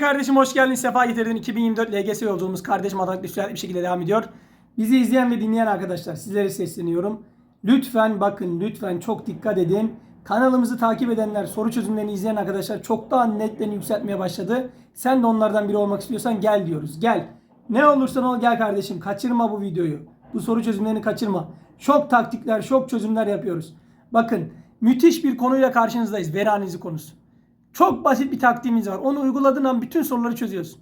kardeşim hoş geldin. Sefa getirdin. 2024 LGS yolculuğumuz kardeş matematikte süratli bir şekilde devam ediyor. Bizi izleyen ve dinleyen arkadaşlar sizlere sesleniyorum. Lütfen bakın lütfen çok dikkat edin. Kanalımızı takip edenler, soru çözümlerini izleyen arkadaşlar çok daha netlerini yükseltmeye başladı. Sen de onlardan biri olmak istiyorsan gel diyoruz. Gel. Ne olursan ol gel kardeşim. Kaçırma bu videoyu. Bu soru çözümlerini kaçırma. Çok taktikler, çok çözümler yapıyoruz. Bakın müthiş bir konuyla karşınızdayız. Veri analizi konusu. Çok basit bir taktiğimiz var. Onu uyguladığın an bütün soruları çözüyorsun.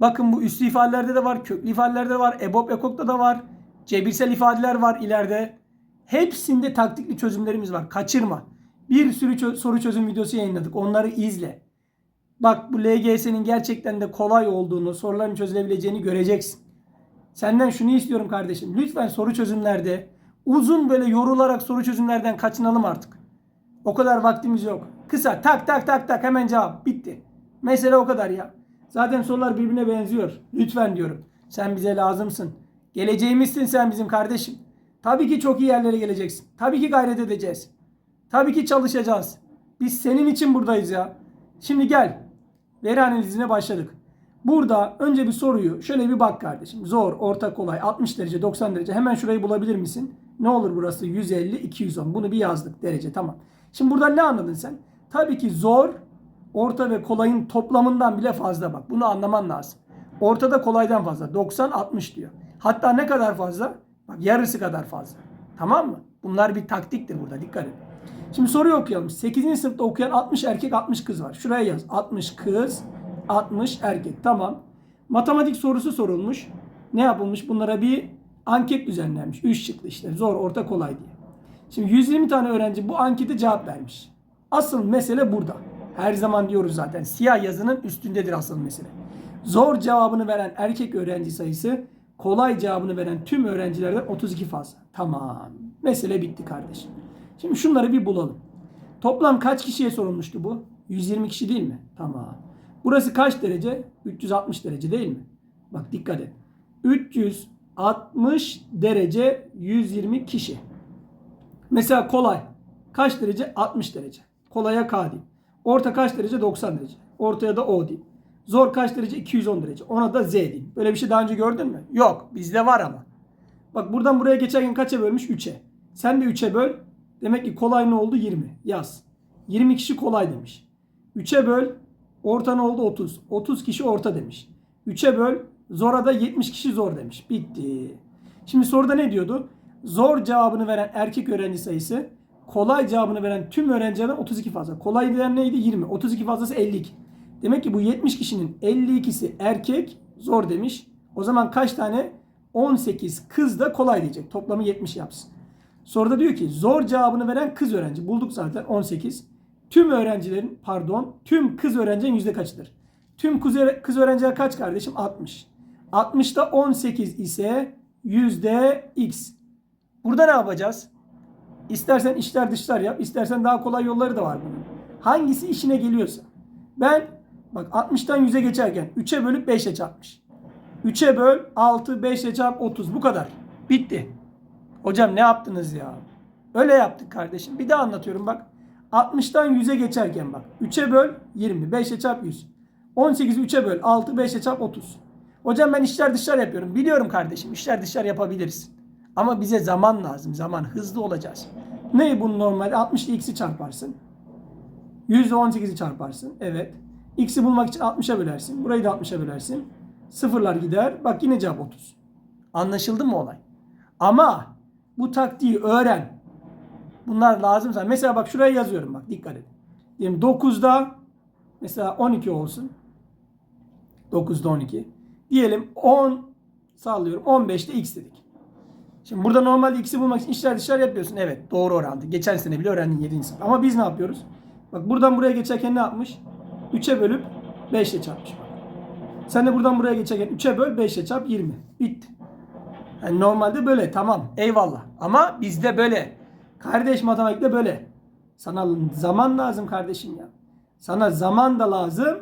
Bakın bu üslü ifadelerde de var, köklü ifadelerde de var, EBOB, EKOK'ta da var. Cebirsel ifadeler var ileride. Hepsinde taktikli çözümlerimiz var. Kaçırma. Bir sürü çö- soru çözüm videosu yayınladık. Onları izle. Bak bu LGS'nin gerçekten de kolay olduğunu, soruların çözülebileceğini göreceksin. Senden şunu istiyorum kardeşim. Lütfen soru çözümlerde uzun böyle yorularak soru çözümlerden kaçınalım artık. O kadar vaktimiz yok. Kısa tak tak tak tak hemen cevap bitti. Mesele o kadar ya. Zaten sorular birbirine benziyor. Lütfen diyorum. Sen bize lazımsın. Geleceğimizsin sen bizim kardeşim. Tabii ki çok iyi yerlere geleceksin. Tabii ki gayret edeceğiz. Tabii ki çalışacağız. Biz senin için buradayız ya. Şimdi gel. Veri analizine başladık. Burada önce bir soruyu şöyle bir bak kardeşim. Zor, orta kolay, 60 derece, 90 derece. Hemen şurayı bulabilir misin? Ne olur burası? 150, 210. Bunu bir yazdık derece. Tamam. Şimdi buradan ne anladın sen? Tabii ki zor, orta ve kolayın toplamından bile fazla bak. Bunu anlaman lazım. Ortada kolaydan fazla. 90, 60 diyor. Hatta ne kadar fazla? Bak yarısı kadar fazla. Tamam mı? Bunlar bir taktiktir burada. Dikkat et. Şimdi soruyu okuyalım. 8. sınıfta okuyan 60 erkek 60 kız var. Şuraya yaz. 60 kız 60 erkek. Tamam. Matematik sorusu sorulmuş. Ne yapılmış? Bunlara bir anket düzenlenmiş. 3 şıklı işte. Zor, orta, kolay diye. Şimdi 120 tane öğrenci bu ankete cevap vermiş. Asıl mesele burada. Her zaman diyoruz zaten. Siyah yazının üstündedir asıl mesele. Zor cevabını veren erkek öğrenci sayısı kolay cevabını veren tüm öğrencilerden 32 fazla. Tamam. Mesele bitti kardeşim. Şimdi şunları bir bulalım. Toplam kaç kişiye sorulmuştu bu? 120 kişi değil mi? Tamam. Burası kaç derece? 360 derece değil mi? Bak dikkat et. 360 derece 120 kişi. Mesela kolay. Kaç derece? 60 derece. Kolaya K diyeyim. Orta kaç derece? 90 derece. Ortaya da O diyeyim. Zor kaç derece? 210 derece. Ona da Z diyeyim. Böyle bir şey daha önce gördün mü? Yok. Bizde var ama. Bak buradan buraya geçerken kaça bölmüş? 3'e. Sen de 3'e böl. Demek ki kolay ne oldu? 20. Yaz. 20 kişi kolay demiş. 3'e böl. Orta ne oldu? 30. 30 kişi orta demiş. 3'e böl. Zora da 70 kişi zor demiş. Bitti. Şimdi soruda ne diyordu? Zor cevabını veren erkek öğrenci sayısı kolay cevabını veren tüm öğrencilerden 32 fazla. Kolay diyen neydi? 20. 32 fazlası 52. Demek ki bu 70 kişinin 52'si erkek zor demiş. O zaman kaç tane? 18 kız da kolay diyecek. Toplamı 70 yapsın. Soruda diyor ki zor cevabını veren kız öğrenci. Bulduk zaten 18. Tüm öğrencilerin pardon tüm kız öğrencinin yüzde kaçıdır? Tüm kız, kız öğrenciler kaç kardeşim? 60. 60'ta 18 ise yüzde x. Burada ne yapacağız? İstersen içler dışlar yap. istersen daha kolay yolları da var bunun. Hangisi işine geliyorsa. Ben bak 60'tan 100'e geçerken 3'e bölüp 5'e çarpmış. 3'e böl 6 5'e çarp 30 bu kadar. Bitti. Hocam ne yaptınız ya? Öyle yaptık kardeşim. Bir daha anlatıyorum bak. 60'tan 100'e geçerken bak. 3'e böl 20. 5'e çarp 100. 18'i 3'e böl 6 5'e çarp 30. Hocam ben işler dışlar yapıyorum. Biliyorum kardeşim işler dışlar yapabiliriz. Ama bize zaman lazım. Zaman hızlı olacağız. Ne bu normalde? 60 ile x'i çarparsın. 100 ile 18'i çarparsın. Evet. X'i bulmak için 60'a bölersin. Burayı da 60'a bölersin. Sıfırlar gider. Bak yine cevap 30. Anlaşıldı mı olay? Ama bu taktiği öğren. Bunlar lazım sana. Mesela bak şuraya yazıyorum bak dikkat et. Diyelim 9'da mesela 12 olsun. 9'da 12. Diyelim 10 sallıyorum 15'te x dedik. Şimdi burada normalde x'i bulmak için işler dışlar yapıyorsun. Evet doğru orantı. Geçen sene bile öğrendin 7. sınıf. Ama biz ne yapıyoruz? Bak buradan buraya geçerken ne yapmış? 3'e bölüp 5 ile çarpmış. Sen de buradan buraya geçerken 3'e böl 5 ile çarp 20. Bitti. Yani normalde böyle tamam eyvallah. Ama bizde böyle. Kardeş matematikte böyle. Sana zaman lazım kardeşim ya. Sana zaman da lazım.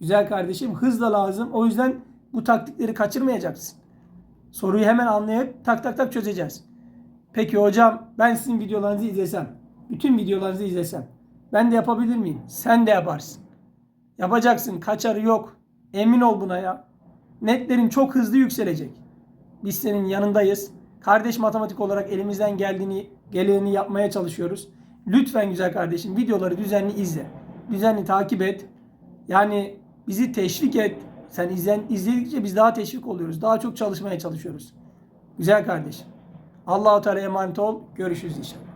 Güzel kardeşim hız da lazım. O yüzden bu taktikleri kaçırmayacaksın. Soruyu hemen anlayıp tak tak tak çözeceğiz. Peki hocam ben sizin videolarınızı izlesem, bütün videolarınızı izlesem ben de yapabilir miyim? Sen de yaparsın. Yapacaksın. Kaçarı yok. Emin ol buna ya. Netlerin çok hızlı yükselecek. Biz senin yanındayız. Kardeş matematik olarak elimizden geldiğini geleni yapmaya çalışıyoruz. Lütfen güzel kardeşim videoları düzenli izle. Düzenli takip et. Yani bizi teşvik et. Sen izlen, izledikçe biz daha teşvik oluyoruz. Daha çok çalışmaya çalışıyoruz. Güzel kardeşim. Allahu Teala emanet ol. Görüşürüz inşallah.